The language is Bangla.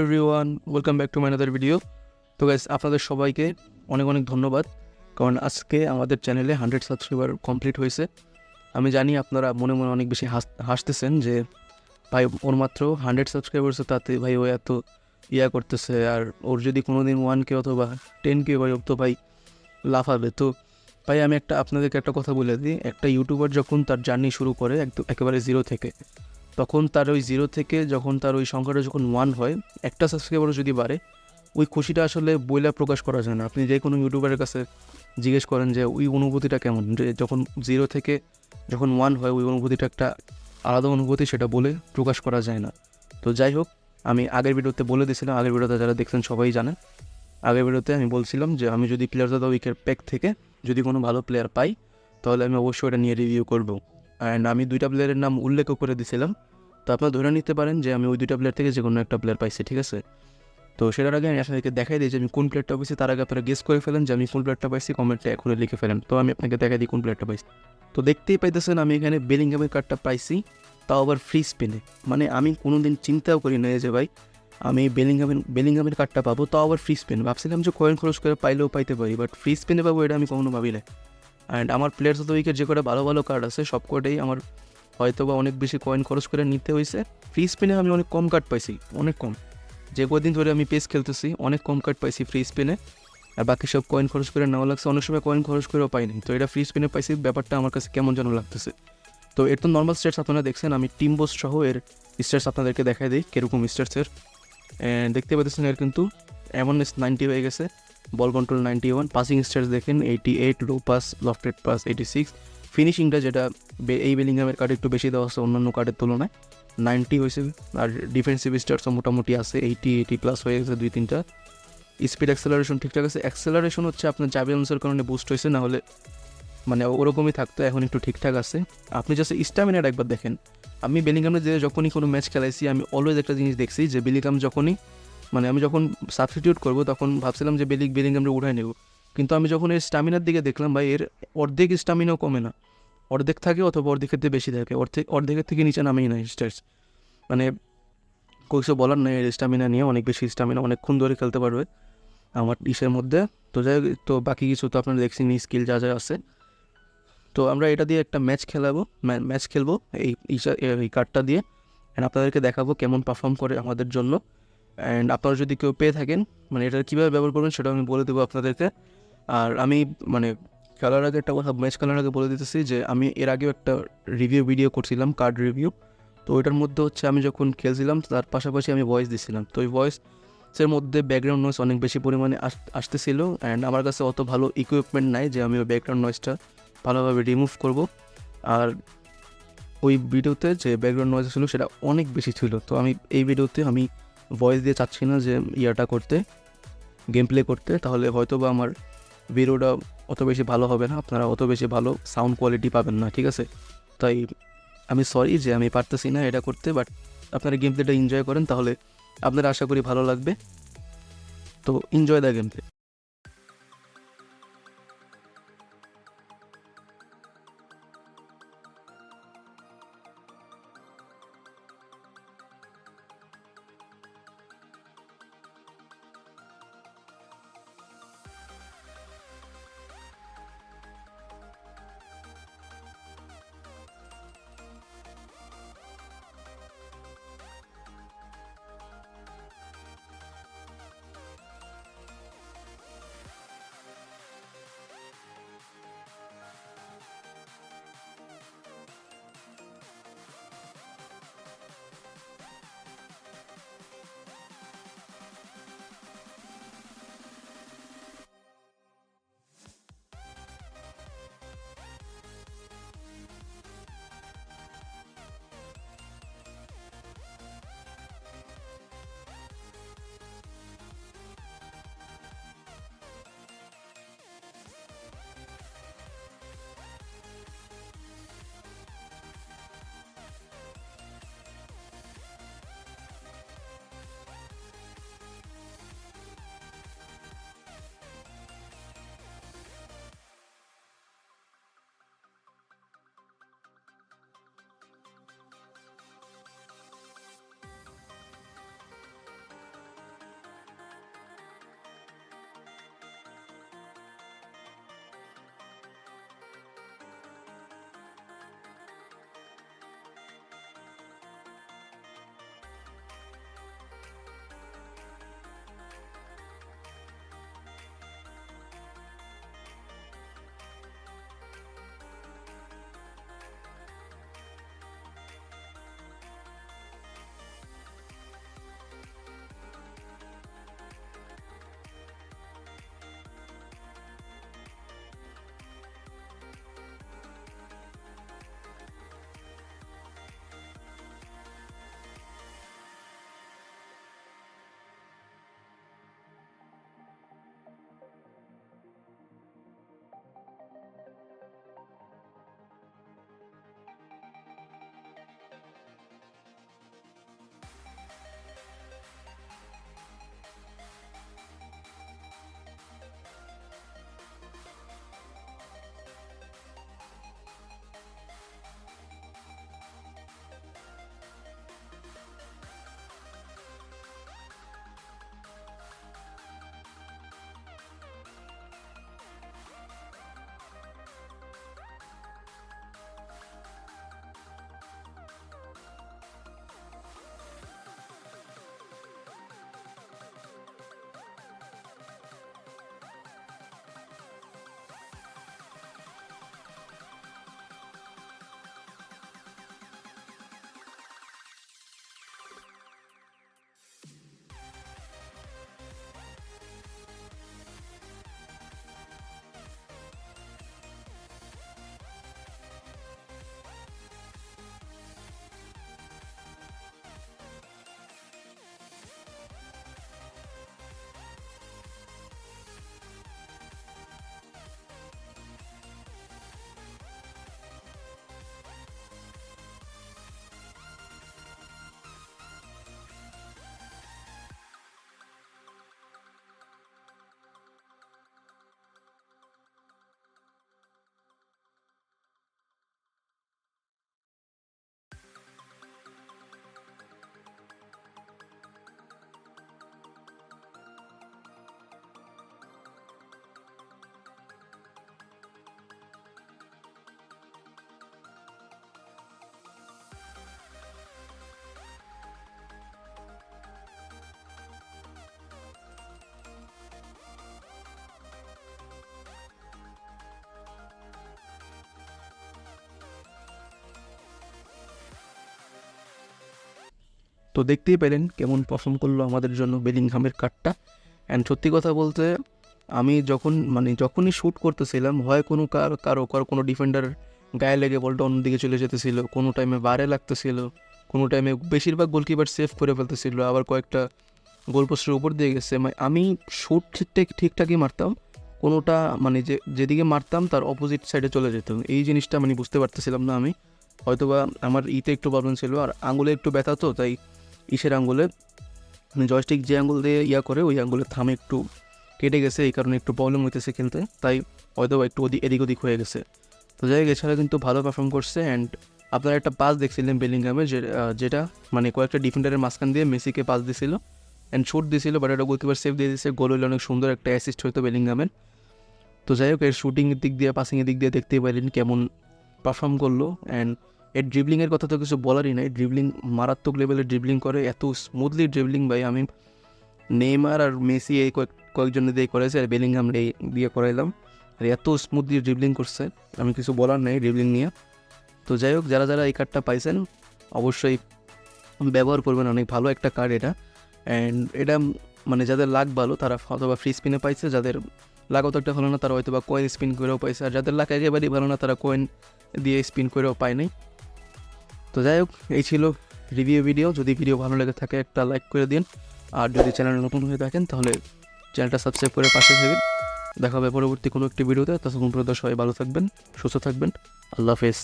Everyone welcome back to my another video তো গাইস আপনাদের সবাইকে অনেক অনেক ধন্যবাদ। কারণ আজকে আমাদের চ্যানেলে হান্ড্রেড সাবস্ক্রাইবার কমপ্লিট হয়েছে। আমি জানি আপনারা মনে মনে অনেক বেশি হাস, হাসতেছেন যে, ভাই, ওর মাত্র হান্ড্রেড সাবস্ক্রাইবার্স তাতে ভাই ও এত ইয়া করতেছে, আর ওর যদি কোনো দিন ওয়ান কে অথবা টেন কে ভাই তো ভাই লাফাবে। তো ভাই, আমি একটা, আপনাদেরকে একটা কথা বলে দিই। একটা ইউটিউবার যখন তার জার্নি শুরু করে, একদম একেবারে জিরো থেকে তখন তার ওই জিরো থেকে যখন তার ওই সংখ্যাটা যখন ওয়ান হয়, একটা সাবস্ক্রাইবারও যদি বাড়ে, ওই খুশিটা আসলে বইলা প্রকাশ করা যায় না। আপনি যে কোনো ইউটিউবারের কাছে জিজ্ঞেস করেন যে, ওই অনুভূতিটা কেমন? যখন জিরো থেকে যখন ওয়ান হয়, ওই অনুভূতিটা একটা আলাদা অনুভূতি, সেটা বলে প্রকাশ করা যায় না। তো যাই হোক, আমি আগের ভিডিওতে বলে দিয়েছিলাম, আগের ভিডিওতে যারা দেখছেন সবাই জানেন। আগের ভিডিওতে আমি বলছিলাম যে, আমি যদি প্লেয়ার দাদা উইকের প্যাক থেকে যদি কোনো ভালো প্লেয়ার পাই, তাহলে আমি অবশ্যই এটা নিয়ে রিভিউ করব। অ্যান্ড আমি দুইটা প্লেয়ারের নাম উল্লেখও করে দিয়েছিলাম তো আপনারা ধরে নিতে পারেন যে আমি ওই দুইটা প্লেয়ার থেকে যে কোনো একটা প্লেয়ার পাইছি, ঠিক আছে? তো সেটার আগে আমি আপনাদেরকে দেখাই দিই যে আমি কোন প্লেয়ারটা পাইছি, তার আগে আপনারা গেস করে ফেলেন যে আমি কোন প্লেয়ারটা পাইছি কমেন্টে এখনই লিখে ফেলেন। তো আমি আপনাকে দেখাই দিই কোন প্লেয়ারটা পাইছি। তো দেখতেই পাইতেছেন আমি এখানে বেলিংহামের কার্ডটা পাইছি, তাও আবার ফ্রি স্পিনে মানে আমি কোনো দিন চিন্তাও করি না যে ভাই, আমি বেলিংহামের বেলিংহামের কার্ডটা পাবো, তাও আবার ফ্রি স্পিন ভাবছিলাম যে কয়েন খরচ করে পাইলেও পাইতে পারি বাট ফ্রি স্পিনে পাবো এটা আমি কখনো ভাবি না অ্যান্ড আমার প্লেয়ার্স অফ দ্য উইকের যে কটা ভালো ভালো কার্ড আছে, সব কটাই আমার হয়তো বা অনেক বেশি কয়েন খরচ করে নিতে হয়েছে ফ্রি স্পিনে আমি অনেক কম কার্ড পাইছি, অনেক কম। যে কদিন ধরে আমি পেস খেলতেছি, অনেক কম কার্ড পাইছি ফ্রি স্পিনে আর বাকি সব কয়েন খরচ করে নেওয়া লাগছে, অনেক সময় কয়েন খরচ করেও পাইনি তো এটা ফ্রি স্পিনে পাইছি, ব্যাপারটা আমার কাছে কেমন যেন লাগতেছে। তো এর তো নর্মাল স্টেটস আপনারা দেখছেন, আমি টিম বোস সহ এর স্টেটস আপনাদেরকে দেখাই দিই, কীরকম স্টেটসের দেখতে পাচ্ছেন এর কিন্তু এমন নাইনটি হয়ে গেছে। Ball control ninety one passing stars দেখেন eighty eight low pass lofted pass eighty six ফিনিশিংটা যেটা এই বেলিংহামের কার্ড একটু বেশি দেওয়া আছে অন্যান্য কার্ডের তুলনায় নাইনটি হয়েছে। আর ডিফেন্সিভ স্টার্সও মোটামুটি আছে এইটি এইটি প্লাস হয়ে গেছে দুই, তিনটা। স্পিড অ্যাক্সেলারেশন ঠিকঠাক আছে। অ্যাক্সেলারেশন হচ্ছে আপনার জাবিয়ান্সের কারণে বুস্ট হয়েছে, না হলে মানে ওরকমই থাকতো, এখন একটু ঠিকঠাক আছে। আপনি জাস্ট স্ট্যামিনার একবার দেখেন। আমি বেলিংহামে যে যখনই কোনো ম্যাচ খেলাইছি, আমি অলওয়েজ একটা জিনিস দেখছি যে বেলিংহাম যখনই মানে আমি যখন সাবস্টিটিউট করব, তখন ভাবছিলাম যে বেলিং বেলিংহামটা উঠাই নেব। কিন্তু আমি যখন এর স্টামিনার দিকে দেখলাম, ভাই, এর অর্ধেক স্টামিনাও কমে না। অর্ধেক থাকে অথবা অর্ধেকের থেকে বেশি থাকে। অর্ধেক অর্ধেকের থেকে নিচে নামেই না স্টার্স মানে কিছু বলার নেই, এর স্টামিনা নিয়ে অনেক বেশি স্টামিনা অনেকক্ষণ ধরে খেলতে পারবে। আমার ইসের মধ্যে। তো যাই তো বাকি কিছু তো আপনারা দেখছেন স্কিল যা যা আছে। তো আমরা এটা দিয়ে একটা ম্যাচ খেলাবো। ম্যাচ খেলব এই ইসা- এই কার্ডটা দিয়ে। অ্যান্ড আপনাদেরকে দেখাবো কেমন পারফর্ম করে আমাদের জন্য। অ্যান্ড আপনারা যদি কেউ পেয়ে থাকেন মানে এটা কীভাবে ব্যবহার করবেন সেটা আমি বলে দেবো আপনাদেরকে। আর আমি মানে খেলার আগে একটা কথা ম্যাচ খেলার আগে বলে দিতেছি যে, আমি এর আগেও একটা রিভিউ ভিডিও করছিলাম কার্ড রিভিউ তো ওইটার মধ্যে হচ্ছে আমি যখন খেলছিলাম, তার পাশাপাশি আমি ভয়েস দিছিলাম। তো ওই ভয়েসের মধ্যে ব্যাকগ্রাউন্ড নয়েস অনেক বেশি পরিমাণে আস- আসতেছিল। অ্যান্ড আমার কাছে অত ভালো ইকুইপমেন্ট নাই যে, আমি ওই ব্যাকগ্রাউন্ড নয়েসটা ভালোভাবে রিমুভ করব। আর ওই ভিডিওতে যে ব্যাকগ্রাউন্ড নয়েজ ছিল, সেটা অনেক বেশি ছিল। তো আমি এই ভিডিওতে আমি ভয়েস দিয়ে চাচ্ছি না যে ইয়াটা করতে গেম প্লে করতে, তাহলে হয়তো বা আমার ভিডিওটা অত বেশি ভালো হবে না, আপনারা অত বেশি ভালো সাউন্ড কোয়ালিটি পাবেন না, ঠিক আছে? তাই আমি সরি যে আমি পারতেছি না এটা করতে বাট আপনারা গেম প্লেটা এনজয় করেন, তাহলে আপনারা আশা করি ভালো লাগবে। তো এনজয় দ্য গেম প্লে তো দেখতেই পেলেন কেমন পারফর্ম করল আমাদের জন্য বেলিংহামের কাটটা অ্যান্ড সত্যি কথা বলতে, আমি যখন মানে যখনই শ্যুট করতেছিলাম, হয় কোনো কার, কারও কারও কোনো ডিফেন্ডার গায়ে লেগে বলটা অন্যদিকে চলে যেতেছিল, কোনো টাইমে বারে লাগতেছিল, কোনো টাইমে বেশিরভাগ গোলকিপার সেভ করে ফেলতেছিল, আবার কয়েকটা গোল পোস্টের উপর দিয়ে গেছে। মানে আমি শ্যুট ঠিকঠাক, ঠিকঠাকই মারতাম, কোনোটা মানে যে, যেদিকে মারতাম তার অপোজিট সাইডে চলে যেতাম। এই জিনিসটা মানে বুঝতে পারতেছিলাম না আমি। হয়তোবা আমার ইতে একটু প্রবলেম ছিল, আর আঙুলে একটু ব্যথা তো, তাই ইসের আঙুলে মানে জয়স্টিক যে আঙুল দিয়ে ইয়া করে, ওই আঙুলের থামে একটু কেটে গেছে, এই কারণে একটু প্রবলেম হইতেছে খেলতে। তাই হয়তো একটু ওদিক এদিক ওদিক হয়ে গেছে। তো যাই হোক, এছাড়া কিন্তু ভালো পারফর্ম করছে অ্যান্ড আপনারা একটা পাস দেখছিলেন বেলিংহামে যেটা মানে কয়েকটা ডিফেন্ডারের মাঝখান দিয়ে মেসিকে পাস দিছিল অ্যান্ড শুট দিছিল বাট এটা গোলকিপার সেভ দিয়ে দিয়েছে গোল হলে অনেক সুন্দর একটা অ্যাসিস্ট হইতো বেলিংহামের তো যাই হোক, এর শুটিংয়ের দিক দিয়ে পাসিংয়ের দিক দিয়ে দেখতেই পারেন কেমন পারফর্ম করল অ্যান্ড এর ড্রিবলিংয়ের কথা তো কিছু বলারই নাই। ড্রিবলিং মারাত্মক লেভেলের ড্রিবলিং করে, এত স্মুথলি ড্রিবলিং ভাই, আমি নেইমার আর মেসি এই কয়েক কয়েকজনে দিয়ে করেছে আর বেলিংহাম দিয়ে করাইলাম। আর এত স্মুথলি ড্রিবলিং করছে, আমি কিছু বলার নেই ড্রিবলিং নিয়ে। তো যাই হোক, যারা যারা এই কার্ডটা পাইছেন, অবশ্যই ব্যবহার করবেন, অনেক ভালো একটা কার্ড এটা। অ্যান্ড এটা মানে যাদের লাক ভালো, তারা অথবা ফ্রি স্পিনে পাইছে, যাদের লাক অতটা ভালো না, তারা হয়তো বা কয়েন স্পিন করেও পাইছে। আর যাদের লাক একেবারেই ভালো না, তারা কয়েন দিয়ে স্পিন করেও পায় নাই। তো যাই হোক, এই ছিল রিভিউ ভিডিও যদি ভিডিও ভালো লেগে থাকে, একটা লাইক করে দিন। আর যদি চ্যানেল নতুন হয়ে থাকেন, তাহলে চ্যানেলটা সাবস্ক্রাইব করে পাশে থাকবেন। দেখা হবে পরবর্তী কোনো একটি ভিডিওতে তখন পর্যন্ত সবাই ভালো থাকবেন, সুস্থ থাকবেন। আল্লাহ হাফেজ।